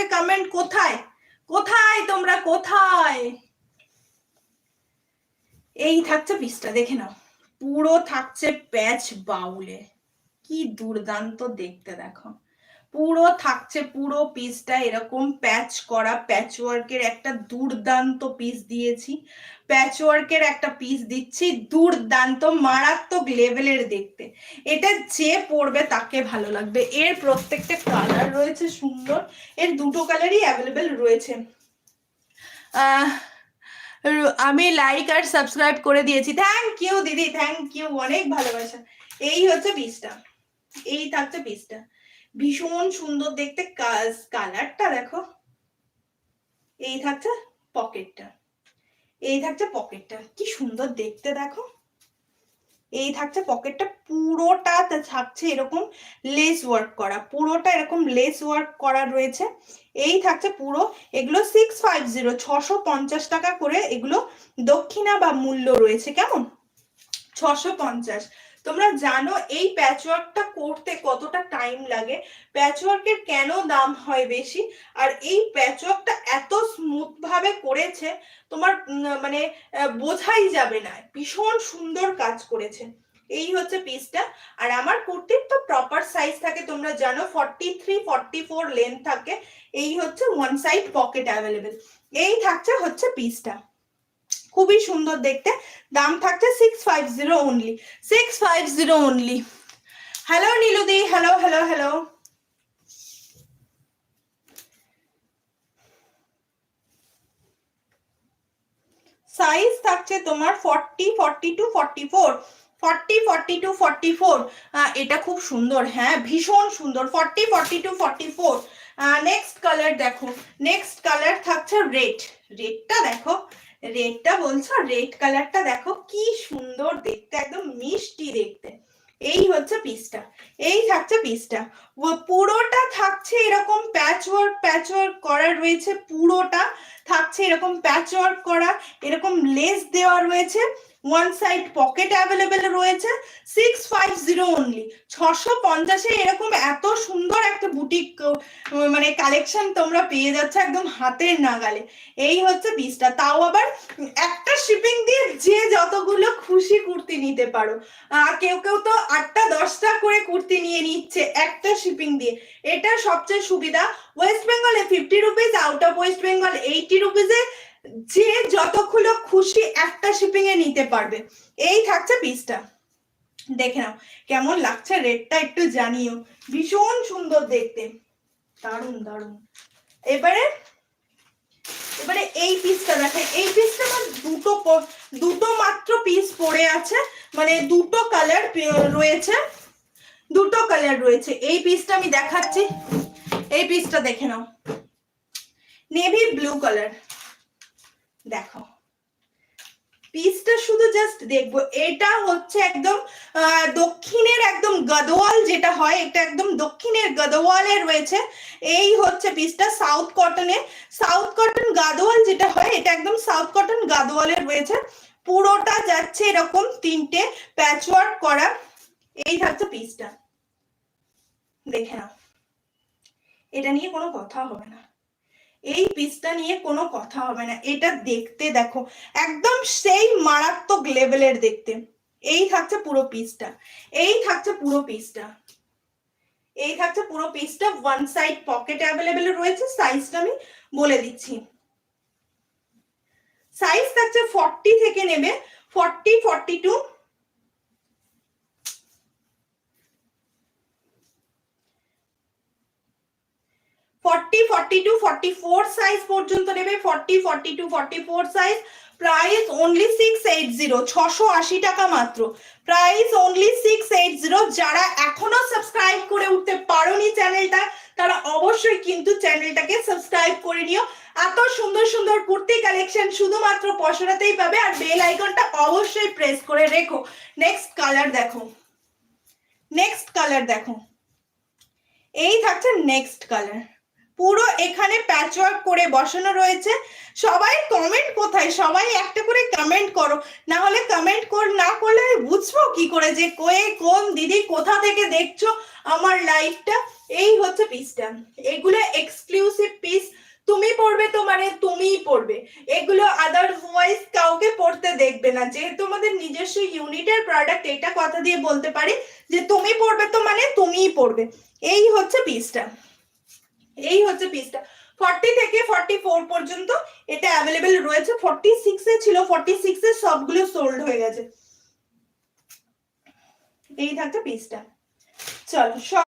করে কমেন্ট কোথায়? কোথায় তোমরা? কোথায়? এই থাকছে পিসটা, দেখে নাও। পুরো থাকছে প্যাচ বাউলে। কি দুর্দান্ত দেখতে, দেখো। পুরো থাকছে, পুরো পিসটা এরকম প্যাচ করা প্যাচ ওয়ার্কের একটা দুর্দান্ত পিস দিয়েছি। প্যাচ ওয়ার্কের একটা পিস দিচ্ছি দুর্দান্ত, মারাত্মক লেভেলের দেখতে। এটা যে পড়বে তাকে ভালো লাগবে। এর প্রত্যেকটা কালার রয়েছে সুন্দর, এর দুটো কালারই অ্যাভেলেবেল রয়েছে। আহ আমি লাইক আর সাবস্ক্রাইব করে দিয়েছি। থ্যাংক ইউ দিদি। থ্যাংক ইউ অনেক ভালোবাসা। এই হচ্ছে পিসটা এই থাকছে পিসটা ভীষণ সুন্দর দেখতে কালারটা দেখো। এই থাকছে পকেটটা। এই থাকছে পকেটটা। কি সুন্দর দেখতে দেখো। এই থাকছে পকেটটা। পুরোটা থাকছে এরকম লেস ওয়ার্ক করা। পুরোটা এরকম লেস ওয়ার্ক করা রয়েছে। এই থাকছে পুরো। এগুলো সিক্স ফাইভ জিরো ছশো পঞ্চাশ টাকা করে এগুলো দক্ষিণা বা মূল্য রয়েছে। কেমন? ছশো পঞ্চাশ। তোমরা জানো এই প্যাচওয়ার্কটা করতে কতটা টাইম লাগে? প্যাচওয়ার্কের কেন দাম হয় বেশি? আর এই প্যাচওয়ার্কটা এত স্মুথ ভাবে করেছে, তোমার মানে বোঝাই যাবে না। ভীষণ সুন্দর কাজ করেছে। এই হচ্ছে পিসটা আর আমার কুর্তির তো প্রপার সাইজ থাকে, তোমরা জানো forty three forty four length থাকে। এই হচ্ছে ওয়ান সাইড পকেট অ্যাভেলেবেল এই থাকছে হচ্ছে পিসটা খুবই সুন্দর দেখতে। দাম থাকছে six five zero only six five zero only hello নীলুদি hello hello hello size থাকছে তোমার forty forty two forty four forty forty two forty four এটা খুব সুন্দর হ্যাঁ ভীষণ সুন্দর। Forty forty two forty four next colour দেখো। নেক্সট কালার থাকছে রেড রেডটা দেখো। রেডটা বলছো? রেড কালারটা দেখো, কি সুন্দর দেখতে, একদম মিষ্টি দেখতে। এই হচ্ছে পিসটা এই থাকছে পিসটা পুরোটা থাকছে এরকম প্যাচ ওয়ার্ক প্যাচ ওয়ার্ক করা রয়েছে, পুরোটা থাকছে এরকম প্যাচ ওয়ার্ক করা, এরকম লেস দেওয়া রয়েছে। ওয়ান সাইড পকেট অ্যাভেলেবেল রয়েছে সিক্স ফাইভ জিরো অনলি ছশো পঞ্চাশে এরকম এত সুন্দর একটা বুটিক মানে কালেকশন তোমরা পেয়ে যাচ্ছে একদম হাতের নাগালে। এই হচ্ছে পিসটা তাও আবার একটা শিপিং দিয়ে যে যতগুলো খুশি কুর্তি নিতে পারো। কেউ কেউ তো আটটা দশটা করে কুর্তি নিয়ে নিচ্ছে একটা শিপিং দিয়ে। এটা সবচেয়ে সুবিধা। ওয়েস্ট বেঙ্গলে fifty rupees out of West Bengal eighty রুপিসে যে যতগুলো খুশি একটা শিপিং এ নিতে পারবে। এই থাকছে পিসটা দেখে নাও, কেমন লাগছে রেটটা একটু জানিও। ভীষণ সুন্দর দেখতে। দারুণ দারুণ এবারে এবারে এই পিসটা দেখে এই পিসটা আমার দুটো দুটো মাত্র পিস পড়ে আছে। মানে দুটো কালার রয়েছে। দুটো কালার রয়েছে। এই পিসটা আমি দেখাচ্ছি। এই পিসটা দেখে নাও। নেভি ব্লু কালার দেখো। পিসটা শুধু জাস্ট দেখব। এটা হচ্ছে একদম দক্ষিণের একদম গদওয়াল যেটা হয়, এটা একদম দক্ষিণের গদওয়ালে রয়েছে। এই হচ্ছে পিসটা সাউথ কটনে সাউথ কটন গাদোয়াল যেটা হয়, এটা একদম সাউথ কটন গাদোয়ালে রয়েছে। পুরোটা যাচ্ছে এরকম তিনটে প্যাচওয়ার্ক করা। এই থাকছে পিসটা দেখে নাও। এটা নিয়ে কোনো কথা হবে না। এই পিসটা নিয়ে কোনো কথা হবে না। এটা দেখতে দেখো, একদম সেই মারাত্মক লেভেলের দেখতে। এই থাকছে পুরো পিসটা এই থাকছে পুরো পিসটা এই থাকছে পুরো পিসটা ওয়ান সাইড পকেট অ্যাভেলেবেল রয়েছে। সাইজটা আমি বলে দিচ্ছি। সাইজ থাকছে ফর্টি থেকে নেবে। Forty forty two forty forty two forty four size পর্যন্ত নেবে। Forty forty two forty four size price only six eight zero ছশো আশি টাকা মাত্র। Price only six eight zero যারা এখনও সাবস্ক্রাইব করে উঠতে পারোনি চ্যানেলটা তারা অবশ্যই কিন্তু চ্যানেলটাকে সাবস্ক্রাইব করে নিও। এত সুন্দর সুন্দর কুর্তি কালেকশন শুধুমাত্র পশরাতেই পাবে আর বেল আইকনটা অবশ্যই প্রেস করে রেখো। নেক্সট কালার দেখো। নেক্সট কালার দেখো। এই থাকছে নেক্সট কালার পুরো এখানে প্যাচওয়ার্ক করে বসানো রয়েছে। সবাই কমেন্ট কোথায়? সবাই একটা করে কমেন্ট করো। না হলে কমেন্ট কর, না করলে বুঝব কি করে যে কয়ে কোন দিদি কোথা থেকে দেখছ আমার লাইফটা এই হচ্ছে পিসটা এগুলো এক্সক্লুসিভ পিস তুমি পড়বে তো মানে তুমিই পড়বে। এগুলো আদারওয়াইজ কাউকে পড়তে দেখবে না। যেহেতু আমাদের নিজস্ব ইউনিটের প্রোডাক্ট এটা কথা দিয়ে বলতে পারি যে তুমি পড়বে তো মানে তুমিই পড়বে। এই হচ্ছে পিসটা এই হচ্ছে পিসটা ফর্টি থেকে ফর্টি ফোর পর্যন্ত এটা অ্যাভেলেবেল রয়েছে। ফর্টি সিক্সে ছিল ফর্টি সিক্সে সবগুলো সোল্ড হয়ে গেছে। এই থাকছে পিসটা চলো